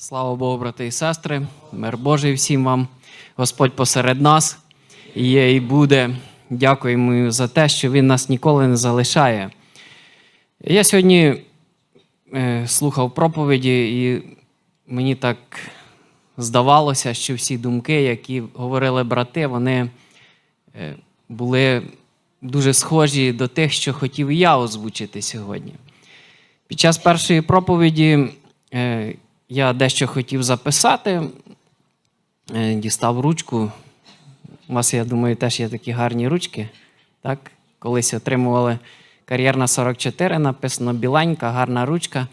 Слава Богу, брати і сестри, мир Божий всім вам. Господь посеред нас є і буде. Дякуємо за те, що Він нас ніколи не залишає. Я сьогодні е, слухав проповіді, і мені так здавалося, що всі думки, які говорили брати, вони е, були дуже схожі до тих, що хотів я озвучити сьогодні. Під час першої проповіді е, я дещо хотів записати, е, дістав ручку. У вас, я думаю, теж є такі гарні ручки. Так? Колись отримували кар'єрна 44, написано біленька, гарна ручка.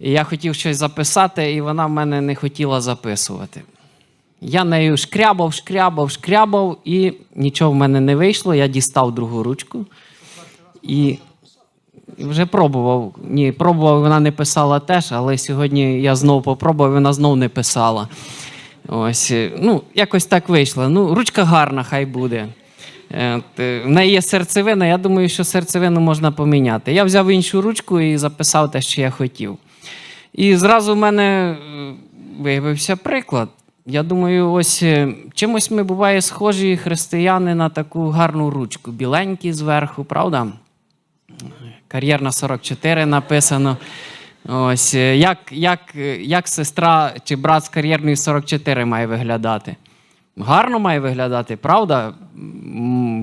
І я хотів щось записати, і вона в мене не хотіла записувати. Я нею шкрябав, шкрябав, шкрябав, і нічого в мене не вийшло. Я дістав другу ручку. І вже пробував. Ні, пробував, вона не писала теж, але сьогодні я знову попробував, вона знову не писала. Ось, е, ну, якось так вийшло. Ну, ручка гарна, хай буде. Е, В неї є серцевина, я думаю, що серцевину можна поміняти. Я взяв іншу ручку і записав те, що я хотів. І зразу в мене е, виявився приклад. Я думаю, ось чимось ми буває схожі християни на таку гарну ручку, біленькі зверху, правда? Кар'єрна 44 написано. Ось е, як, як, е, як сестра чи брат з кар'єрної 44 має виглядати? Гарно має виглядати, правда?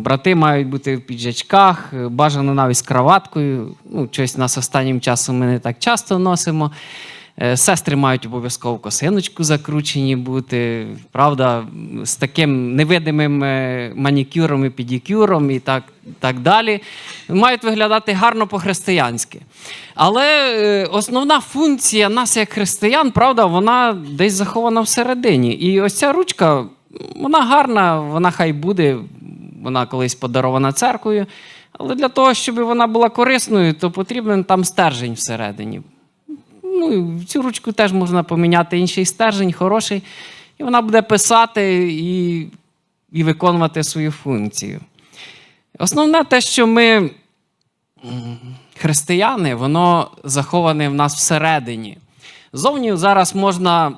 Брати мають бути в піджачках, е, бажано навіть з кроваткою. Ну, щось нас останнім часом ми не так часто носимо. Е, Сестри мають обов'язково косиночку закручені бути, правда, з таким невидимим е, манікюром і педикюром і так, так далі. Мають виглядати гарно по-християнськи. Але е, основна функція нас, як християн, правда, вона десь захована всередині. І ось ця ручка, вона гарна, вона хай буде, вона колись подарована церквою. Але для того, щоб вона була корисною, то потрібен там стержень всередині. Ну, цю ручку теж можна поміняти інший стержень, хороший, і вона буде писати і, і виконувати свою функцію. Основне те, що ми, християни, воно заховане в нас всередині. Зовні зараз можна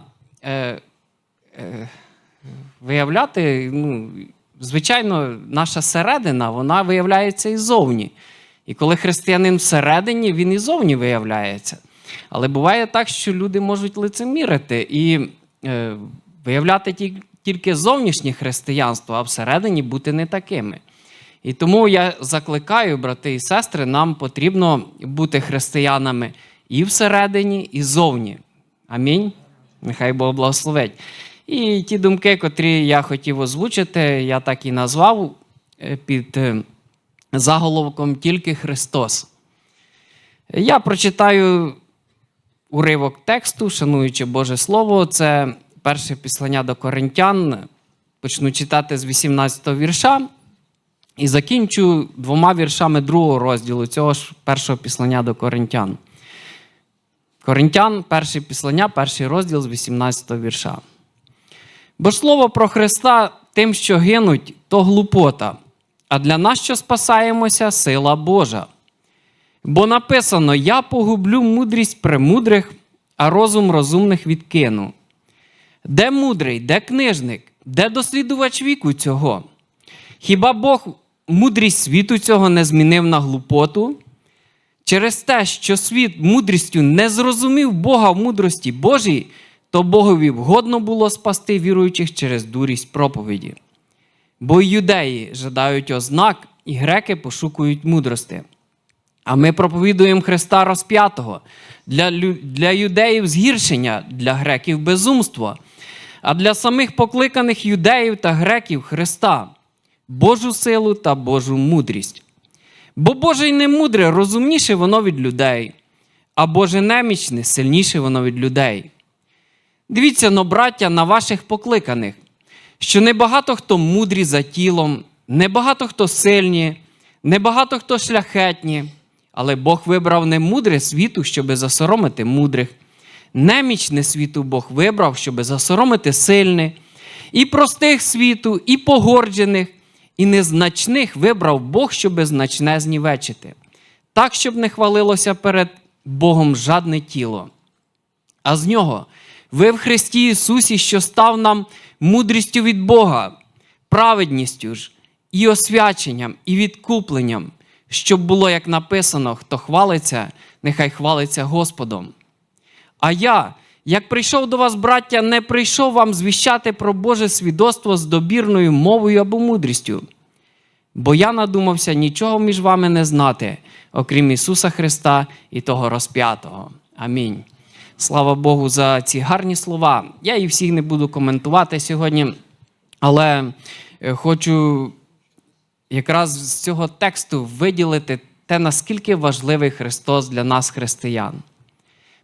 е, е, виявляти, ну, звичайно, наша середина, вона виявляється і зовні. І коли християнин всередині, він і зовні виявляється. Але буває так, що люди можуть лицемірити і е, виявляти ті- тільки зовнішнє християнство, а всередині бути не такими. І тому я закликаю, брати і сестри, нам потрібно бути християнами і всередині, і зовні. Амінь. Нехай Бог благословить. І ті думки, котрі я хотів озвучити, я так і назвав е, під е, заголовком Тільки Христос. Я прочитаю уривок тексту, шануючи Боже Слово, це перше післання до Коринтян. Почну читати з 18 вірша і закінчу двома віршами другого розділу цього ж першого післання до Коринтян. Коринтян, перше післання, перший розділ з 18 вірша. Бо слово про Христа тим, що гинуть, то глупота, а для нас, що спасаємося, сила Божа. Бо написано: Я погублю мудрість премудрих, а розум розумних відкину. Де мудрий, де книжник, де дослідувач віку цього? Хіба Бог мудрість світу цього не змінив на глупоту? Через те, що світ мудрістю не зрозумів Бога в мудрості Божій, то Богові вгодно було спасти віруючих через дурість проповіді. Бо й юдеї жадають ознак, і греки пошукують мудрости. А ми проповідуємо Христа розп'ятого для, для юдеїв згіршення, для греків безумство, а для самих покликаних юдеїв та греків Христа, Божу силу та Божу мудрість. Бо Боже й не мудре, розумніше воно від людей, а Боже немічне, сильніше воно від людей. Дивіться, но, браття, на ваших покликаних, що небагато хто мудрі за тілом, небагато хто сильні, небагато хто шляхетні, але Бог вибрав не мудре світу, щоби засоромити мудрих. Немічне світу Бог вибрав, щоби засоромити сильне, і простих світу, і погорджених, і незначних вибрав Бог, щоби значне знівечити, так, щоб не хвалилося перед Богом жадне тіло. А з нього Ви в Христі Ісусі, що став нам мудрістю від Бога, праведністю ж, і освяченням, і відкупленням, щоб було, як написано, хто хвалиться, нехай хвалиться Господом. А я, як прийшов до вас, браття, не прийшов вам звіщати про Боже свідоцтво з добірною мовою або мудрістю. Бо я надумався нічого між вами не знати, окрім Ісуса Христа і того розп'ятого. Амінь. Слава Богу за ці гарні слова. Я їх всіх не буду коментувати сьогодні, але е, хочу якраз з цього тексту виділити те, наскільки важливий Христос для нас, християн.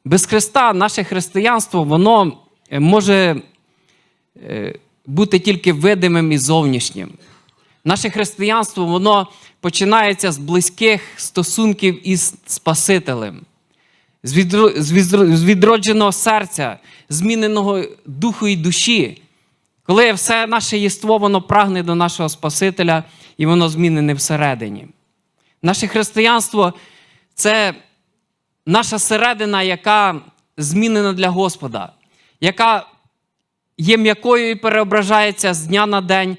Без Христа наше християнство, воно е, може е, бути тільки видимим і зовнішнім. Наше християнство воно починається з близьких стосунків із Спасителем, з, відро- з відро- з відродженого серця, зміненого духу і душі. Коли все наше єство воно прагне до нашого Спасителя і воно змінене всередині. Наше християнство це наша середина, яка змінена для Господа, яка є м'якою і переображається з дня на день,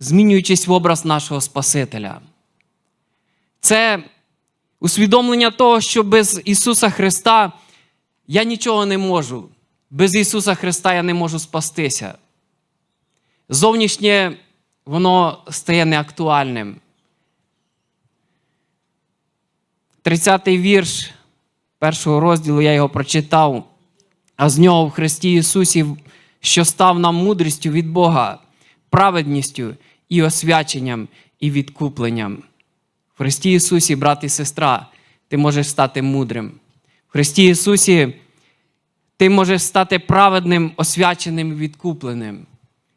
змінюючись в образ нашого Спасителя. Це усвідомлення того, що без Ісуса Христа я нічого не можу. Без Ісуса Христа я не можу спастися. Зовнішнє воно стає неактуальним. 30-й вірш першого розділу я його прочитав, а з нього в Христі Ісусі, що став нам мудрістю від Бога, праведністю і освяченням, і відкупленням. В Христі Ісусі, брат і сестра, ти можеш стати мудрим. В Христі Ісусі ти можеш стати праведним, освяченим і відкупленим.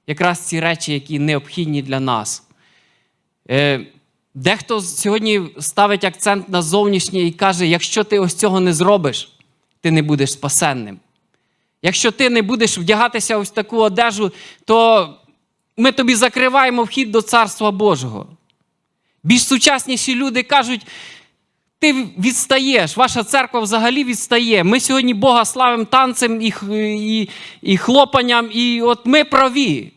Якраз ці речі, які необхідні для нас. Е, Дехто сьогодні ставить акцент на зовнішнє і каже: якщо ти ось цього не зробиш, ти не будеш спасенним. Якщо ти не будеш вдягатися ось таку одежу, то ми тобі закриваємо вхід до Царства Божого. Більш сучасніші люди кажуть, ти відстаєш, ваша церква взагалі відстає. Ми сьогодні Бога славимо танцем і, і, і хлопанням, і от ми праві.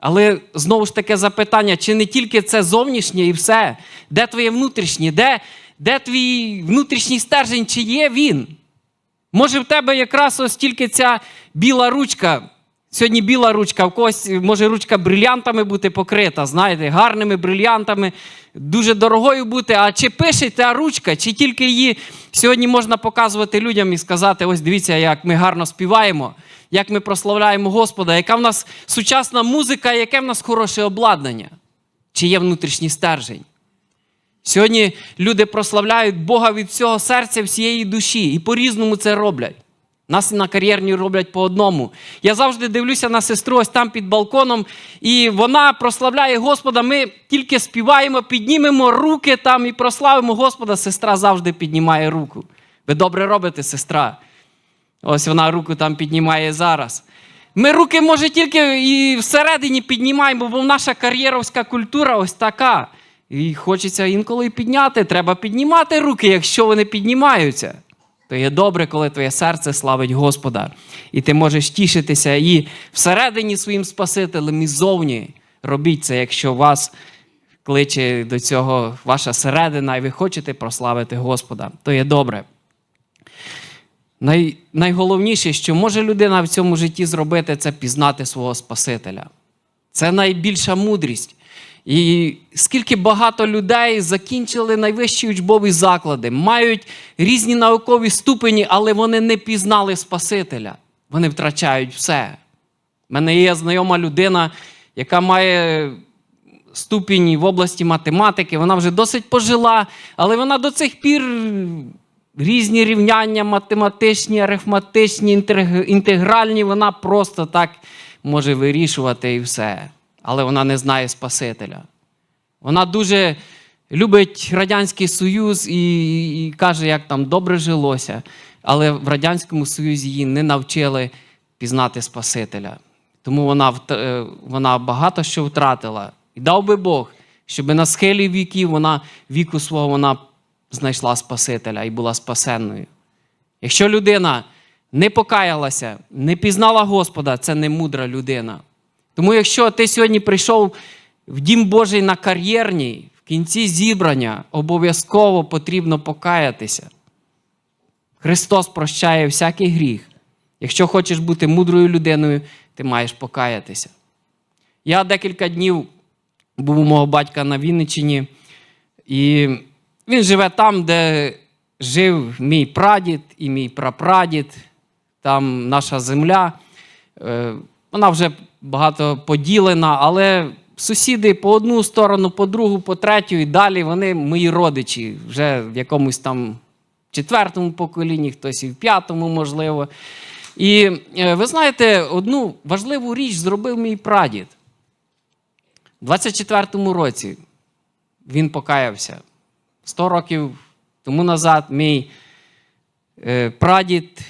Але знову ж таке запитання: чи не тільки це зовнішнє і все? Де твоє внутрішнє? Де, де твій внутрішній стержень, чи є він? Може, в тебе якраз ось тільки ця біла ручка. Сьогодні біла ручка, в когось може ручка брильянтами бути покрита, знаєте, гарними брильянтами, дуже дорогою бути. А чи пише та ручка, чи тільки її сьогодні можна показувати людям і сказати: ось дивіться, як ми гарно співаємо, як ми прославляємо Господа, яка в нас сучасна музика, яке в нас хороше обладнання, чи є внутрішній стержень. Сьогодні люди прославляють Бога від всього серця, всієї душі, і по-різному це роблять. Нас на кар'єрні роблять по одному. Я завжди дивлюся на сестру ось там під балконом, і вона прославляє Господа. Ми тільки співаємо, піднімемо руки там і прославимо Господа. Сестра завжди піднімає руку. Ви добре робите, сестра. Ось вона руку там піднімає зараз. Ми руки, може, тільки і всередині піднімаємо, бо наша кар'єровська культура ось така. І хочеться інколи підняти. Треба піднімати руки, якщо вони піднімаються. То є добре, коли твоє серце славить Господа. І ти можеш тішитися і всередині своїм Спасителем, і зовні. Робіть це, якщо вас кличе до цього ваша середина, і ви хочете прославити Господа. То є добре. Най, найголовніше, що може людина в цьому житті зробити, це пізнати свого Спасителя. Це найбільша мудрість. І скільки багато людей закінчили найвищі учбові заклади, мають різні наукові ступені, але вони не пізнали Спасителя. Вони втрачають все. У мене є знайома людина, яка має ступінь в області математики, вона вже досить пожила, але вона до цих пір різні рівняння математичні, арифматичні, інтегральні, вона просто так може вирішувати і все. Але вона не знає Спасителя. Вона дуже любить Радянський Союз і, і каже, як там добре жилося. Але в Радянському Союзі її не навчили пізнати Спасителя. Тому вона, е, вона багато що втратила. І дав би Бог, щоб на схилі віків вона віку свого вона знайшла Спасителя і була спасенною. Якщо людина не покаялася, не пізнала Господа, це не мудра людина. Тому якщо ти сьогодні прийшов в Дім Божий на кар'єрній, в кінці зібрання обов'язково потрібно покаятися. Христос прощає всякий гріх. Якщо хочеш бути мудрою людиною, ти маєш покаятися. Я декілька днів був у мого батька на Вінниччині, і він живе там, де жив мій прадід і мій прапрадід, там наша земля. Е, Вона вже багато поділена, але сусіди по одну сторону, по другу, по третю і далі вони мої родичі вже в якомусь там четвертому поколінні, хтось і в п'ятому, можливо. І е, ви знаєте, одну важливу річ зробив мій прадід. У 24-му році він покаявся. 100 років тому назад мій е, прадід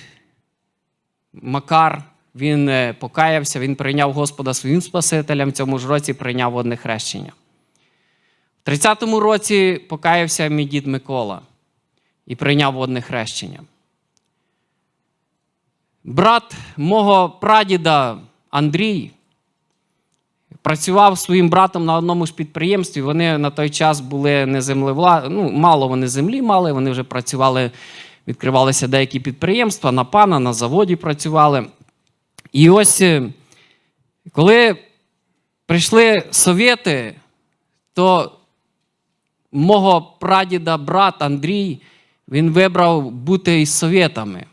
Макар, він е, покаявся, він прийняв Господа своїм Спасителем, в цьому ж році прийняв водне хрещення. В 30-му році покаявся мій дід Микола і прийняв водне хрещення. Брат мого прадіда Андрій працював своїм братом на одному ж підприємстві. Вони на той час були не землевла... ну, мало вони землі мали, вони вже працювали, відкривалися деякі підприємства, на пана, на заводі працювали. І ось е, коли прийшли совєти, то мого прадіда брат Андрій, він вибрав бути із совєтами.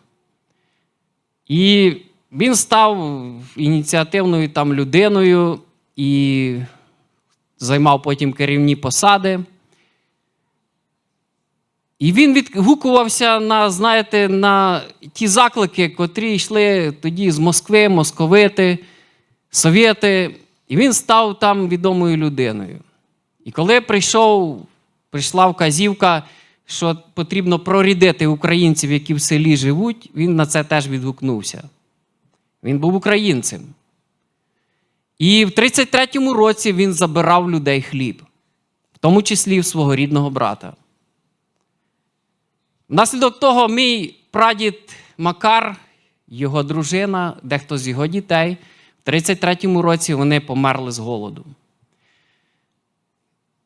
І він став ініціативною там людиною і займав потім керівні посади. І він відгукувався на, знаєте, на ті заклики, котрі йшли тоді з Москви, московити, совєти. І він став там відомою людиною. І коли прийшов, прийшла вказівка, що потрібно прорідити українців, які в селі живуть, він на це теж відгукнувся. Він був українцем. І в 33-му році він забирав людей хліб, в тому числі в свого рідного брата. Внаслідок того, мій прадід Макар, його дружина, дехто з його дітей, в 33-му році вони померли з голоду.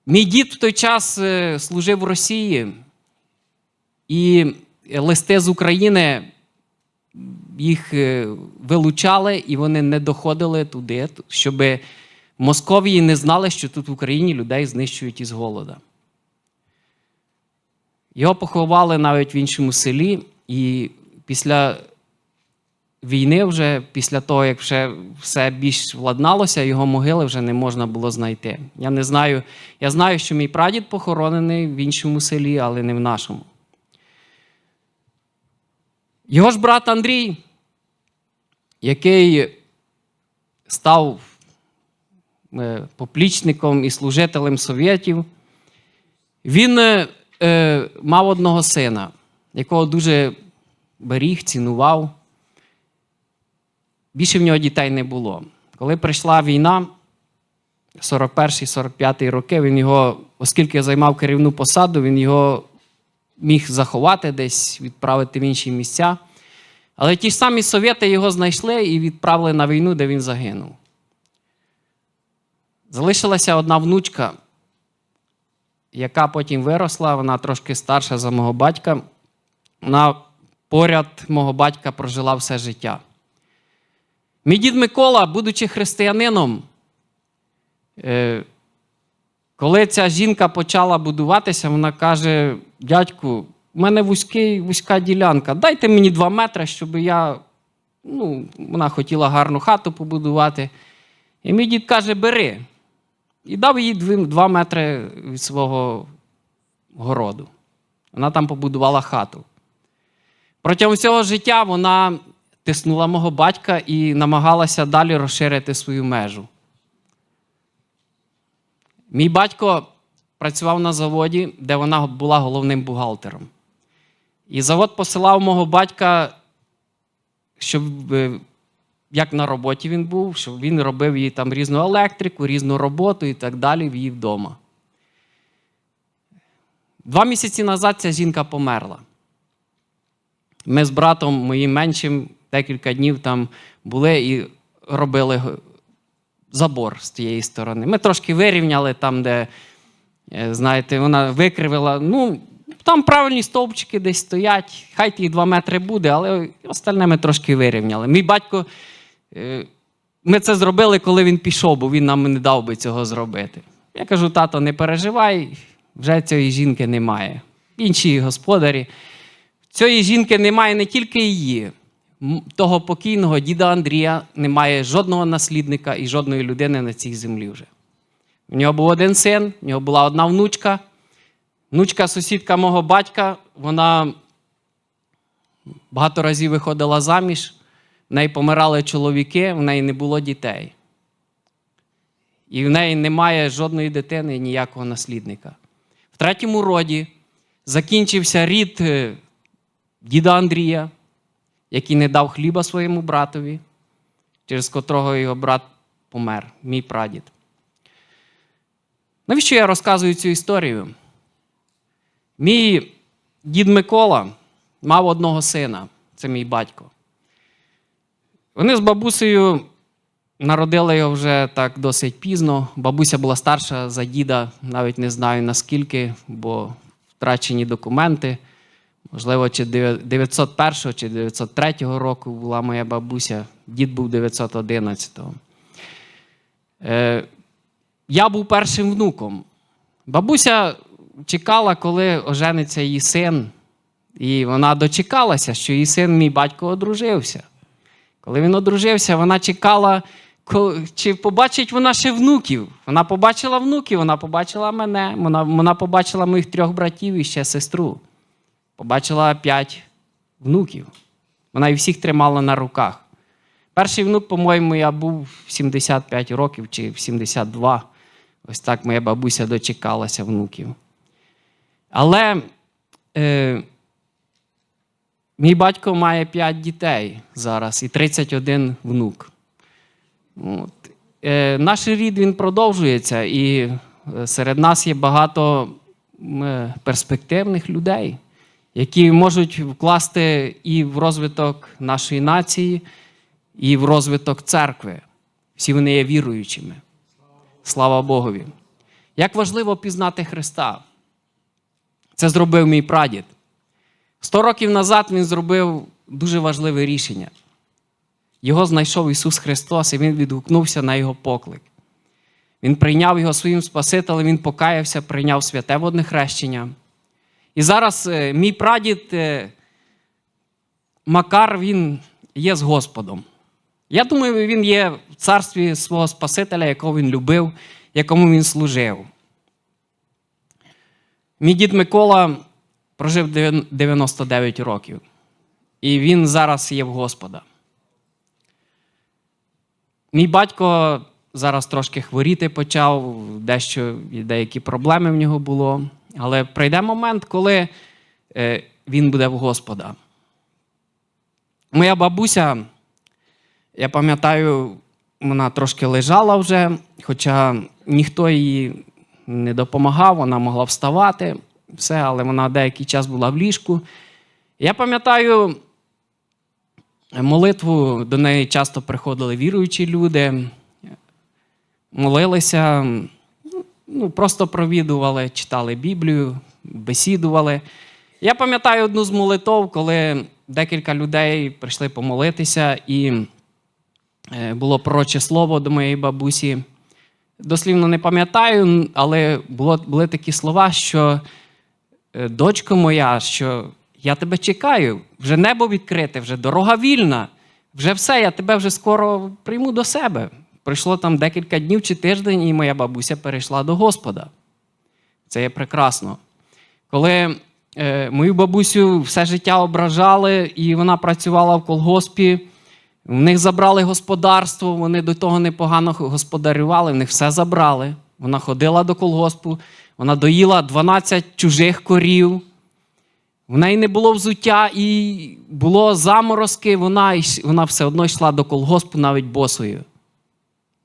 Мій дід в той час е, служив в Росії, і листи з України їх е, вилучали, і вони не доходили туди, щоб Московії не знали, що тут в Україні людей знищують із голода. Його поховали навіть в іншому селі, і після війни, вже після того, як вже все більш владналося, його могили вже не можна було знайти. Я не знаю, я знаю, що мій прадід похоронений в іншому селі, але не в нашому. Його ж брат Андрій, який став е, поплічником і служителем совєтів, він е, мав одного сина, якого дуже беріг, цінував. Більше в нього дітей не було. Коли прийшла війна, 41-45 роки, він його, оскільки займав керівну посаду, він його міг заховати десь, відправити в інші місця. Але ті ж самі совєти його знайшли і відправили на війну, де він загинув. Залишилася одна внучка, яка потім виросла, вона трошки старша за мого батька. Вона поряд мого батька прожила все життя. Мій дід Микола, будучи християнином, е, коли ця жінка почала будуватися, вона каже: дядьку, у мене вузький, вузька ділянка, дайте мені два метри, щоб я. Ну, Вона хотіла гарну хату побудувати. І мій дід каже: бери. І дав їй два метри від свого городу. Вона там побудувала хату. Протягом всього життя вона тиснула мого батька і намагалася далі розширити свою межу. Мій батько працював на заводі, де вона була головним бухгалтером. І завод посилав мого батька, щоб е, як на роботі він був, щоб він робив їй там різну електрику, різну роботу і так далі в її вдома. Два місяці назад ця жінка померла. Ми з братом моїм меншим декілька днів там були і робили забор з тієї сторони. Ми трошки вирівняли там, де, е, знаєте, вона викривила. Ну, там правильні стовпчики десь стоять, хай ті 2 метри буде, але остальне ми трошки вирівняли. Мій батько, ми це зробили, коли він пішов, бо він нам не дав би цього зробити. Я кажу, тато, не переживай, вже цієї жінки немає. Інші господарі. Цієї жінки немає не тільки її. Того покійного діда Андрія немає жодного наслідника і жодної людини на цій землі вже. У нього був один син, у нього була одна внучка. Внучка сусідка мого батька, вона багато разів виходила заміж, в неї помирали чоловіки, в неї не було дітей. І в неї немає жодної дитини і ніякого наслідника. В третьому роді закінчився рід е, діда Андрія, який не дав хліба своєму братові, через котрого його брат помер, мій прадід. Навіщо я розказую цю історію? Мій дід Микола мав одного сина, це мій батько. Вони з бабусею народили його вже так досить пізно. Бабуся була старша за діда, навіть не знаю наскільки, бо втрачені документи. Можливо, чи 901 чи 903 року була моя бабуся, дід був 911-го. Е, я був першим внуком. Бабуся чекала, коли ожениться її син, і вона дочекалася, що її син, мій батько, одружився. Коли він одружився, вона чекала, чи побачить вона ще внуків. Вона побачила внуків, вона побачила мене, вона, вона побачила моїх трьох братів і ще сестру. Побачила п'ять внуків. Вона їх всіх тримала на руках. Перший внук, по-моєму, я був в 75 років чи в 72. Ось так моя бабуся дочекалася внуків. Але е, мій батько має 5 дітей зараз і 31 внук. От. Е, наш рід він продовжується, і е, серед нас є багато е, перспективних людей, які можуть вкласти і в розвиток нашої нації, і в розвиток церкви. Всі вони є віруючими. Слава Богові. Як важливо пізнати Христа. Це зробив мій прадід. Сто років назад він зробив дуже важливе рішення. Його знайшов Ісус Христос, і Він відгукнувся на Його поклик. Він прийняв його своїм Спасителем, він покаявся, прийняв святе водне хрещення. І зараз е, мій прадід е, Макар, він є з Господом. Я думаю, він є в царстві свого Спасителя, якого він любив, якому він служив. Мій дід Микола прожив 99 років, і він зараз є в Господа. Мій батько зараз трошки хворіти почав, дещо деякі проблеми в нього було. Але прийде момент, коли е, він буде в Господа. Моя бабуся, я пам'ятаю, вона трошки лежала вже, хоча ніхто їй не допомагав, вона могла вставати, все, але вона деякий час була в ліжку. Я пам'ятаю, молитву до неї часто приходили віруючі люди, молилися, ну, просто провідували, читали Біблію, бесідували. Я пам'ятаю одну з молитов, коли декілька людей прийшли помолитися, і е, було пророче слово до моєї бабусі. Дослівно не пам'ятаю, але було, були такі слова, що дочко моя, що я тебе чекаю, вже небо відкрите, вже дорога вільна, вже все, я тебе вже скоро прийму до себе. Пройшло там декілька днів чи тиждень, і моя бабуся перейшла до Господа. Це є прекрасно. Коли е, мою бабусю все життя ображали, і вона працювала в колгоспі, в них забрали господарство, вони до того непогано господарювали, в них все забрали. Вона ходила до колгоспу, вона доїла 12 чужих корів. В неї не було взуття і було заморозки, вона, вона все одно йшла до колгоспу навіть босою.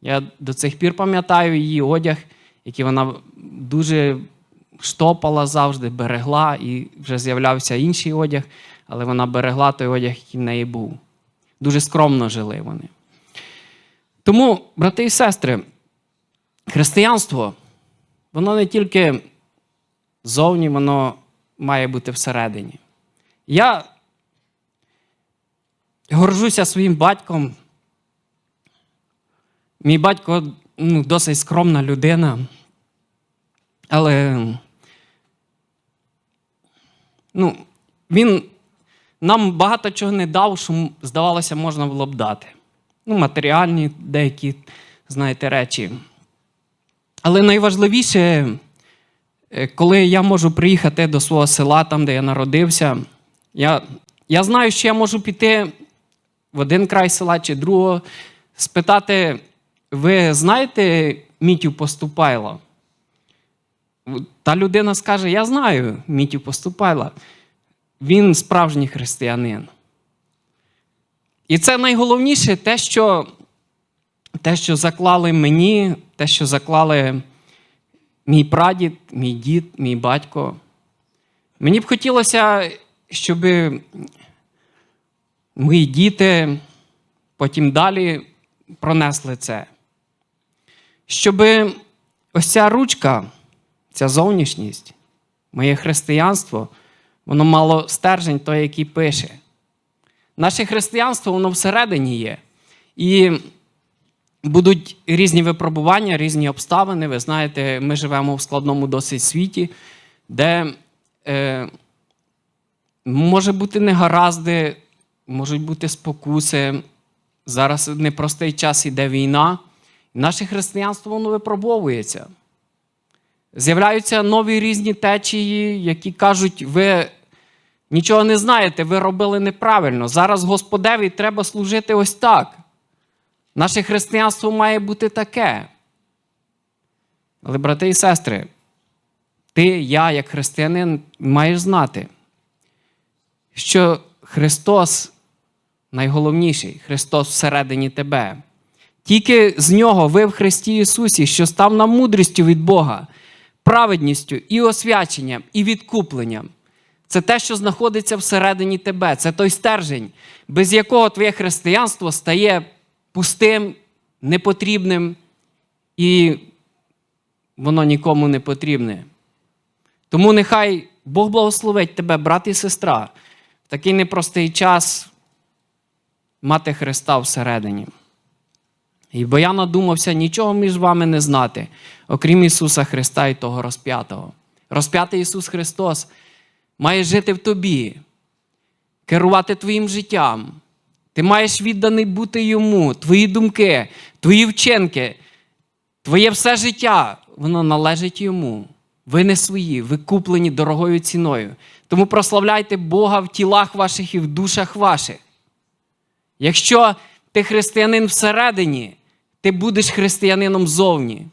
Я до цих пір пам'ятаю її одяг, який вона дуже штопала завжди, берегла, і вже з'являвся інший одяг. але вона берегла той одяг, який в неї був. Дуже скромно жили вони. Тому, брати і сестри, християнство, воно не тільки зовні, воно має бути всередині. Я горжуся своїм батьком. Мій батько ну, досить скромна людина, але ну, він нам багато чого не дав, що, здавалося, можна було б дати. Ну, матеріальні деякі, знаєте, речі. Але найважливіше, е, коли я можу приїхати до свого села, там, де я народився, я, я знаю, що я можу піти в один край села чи другого, спитати, ви знаєте Мітю Поступайла? Та людина скаже: Я знаю Мітю Поступайла. Він справжній християнин. І це найголовніше те, що, те, що заклали мені, те, що заклали мій прадід, мій дід, мій батько. Мені б хотілося, щоб мої діти потім далі пронесли це. Щоб ось ця ручка, ця зовнішність, моє християнство, воно мало стержень той, який пише. Наше християнство, воно всередині є. І будуть різні випробування, різні обставини. Ви знаєте, ми живемо в складному досить світі, де е, може бути негаразди, можуть бути спокуси. Зараз непростий час іде війна. Наше християнство воно випробовується. З'являються нові різні течії, які кажуть, ви нічого не знаєте, ви робили неправильно. Зараз Господеві треба служити ось так. Наше християнство має бути таке. Але, брати і сестри, ти, я, як християнин, маєш знати, що Христос найголовніший, Христос всередині тебе. Тільки з нього ви в Христі Ісусі, що став нам мудрістю від Бога, праведністю і освяченням, і відкупленням. Це те, що знаходиться всередині тебе. Це той стержень, без якого твоє християнство стає пустим, непотрібним, і воно нікому не потрібне. Тому нехай Бог благословить тебе, брат і сестра, в такий непростий час мати Христа всередині. І бо я надумався нічого між вами не знати, окрім Ісуса Христа і того розп'ятого. Розп'ятий Ісус Христос має жити в тобі, керувати твоїм життям. Ти маєш відданий бути йому, твої думки, твої вчинки, твоє все життя, воно належить йому. Ви не свої, ви куплені дорогою ціною. Тому прославляйте Бога в тілах ваших і в душах ваших. Якщо ти християнин всередині, ти будеш християнином зовні.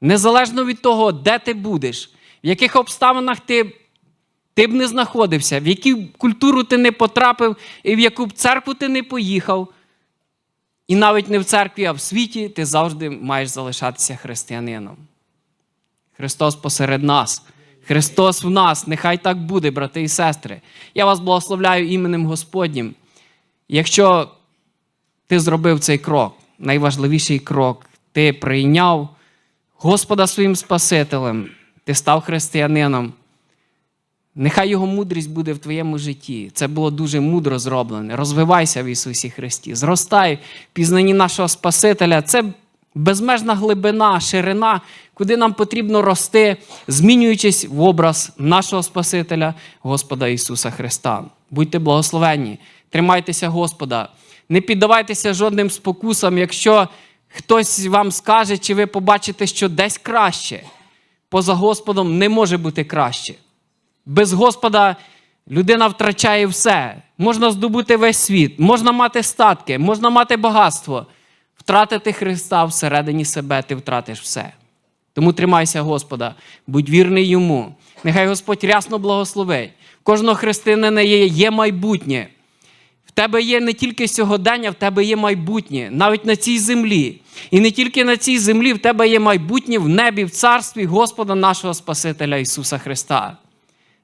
Незалежно від того, де ти будеш, в яких обставинах ти, ти б не знаходився, в яку культуру ти не потрапив, і в яку б церкву ти не поїхав. І навіть не в церкві, а в світі ти завжди маєш залишатися християнином. Христос посеред нас. Христос в нас. Нехай так буде, брати і сестри. Я вас благословляю іменем Господнім. Якщо ти зробив цей крок, найважливіший крок, ти прийняв Господа своїм Спасителем, ти став християнином. Нехай Його мудрість буде в твоєму житті. Це було дуже мудро зроблене. Розвивайся в Ісусі Христі. Зростай в пізнанні нашого Спасителя. Це безмежна глибина, ширина, куди нам потрібно рости, змінюючись в образ нашого Спасителя, Господа Ісуса Христа. Будьте благословенні, тримайтеся Господа, не піддавайтеся жодним спокусам, якщо хтось вам скаже, чи ви побачите, що десь краще. Поза Господом не може бути краще. Без Господа людина втрачає все. Можна здобути весь світ, можна мати статки, можна мати багатство. Втратити Христа всередині себе, ти втратиш все. Тому тримайся Господа, будь вірний йому. Нехай Господь рясно благословить. Кожного християнина є, є майбутнє. В тебе є не тільки сьогодення, в тебе є майбутнє, навіть на цій землі. І не тільки на цій землі, в тебе є майбутнє в небі, в царстві Господа нашого Спасителя Ісуса Христа.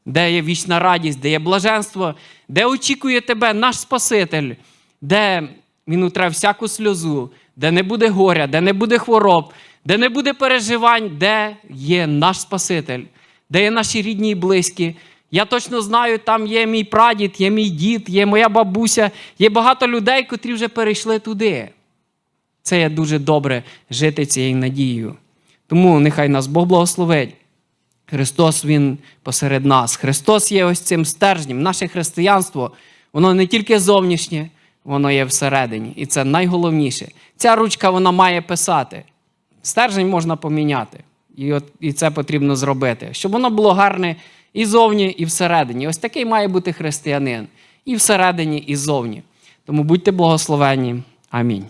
Де є вічна радість, де є блаженство, де очікує тебе наш Спаситель, де він утре всяку сльозу, де не буде горя, де не буде хвороб, де не буде переживань, де є наш Спаситель, де є наші рідні і близькі. Я точно знаю, там є мій прадід, є мій дід, є моя бабуся, є багато людей, котрі вже перейшли туди. Це є дуже добре жити цією надією. Тому нехай нас Бог благословить. Христос Він посеред нас. Христос є ось цим стержнем. Наше християнство, воно не тільки зовнішнє, воно є всередині. І це найголовніше. Ця ручка вона має писати. Стержень можна поміняти. І, от, і це потрібно зробити, щоб воно було гарне і зовні, і всередині. Ось такий має бути християнин. І всередині, і зовні. Тому будьте благословені. Амінь.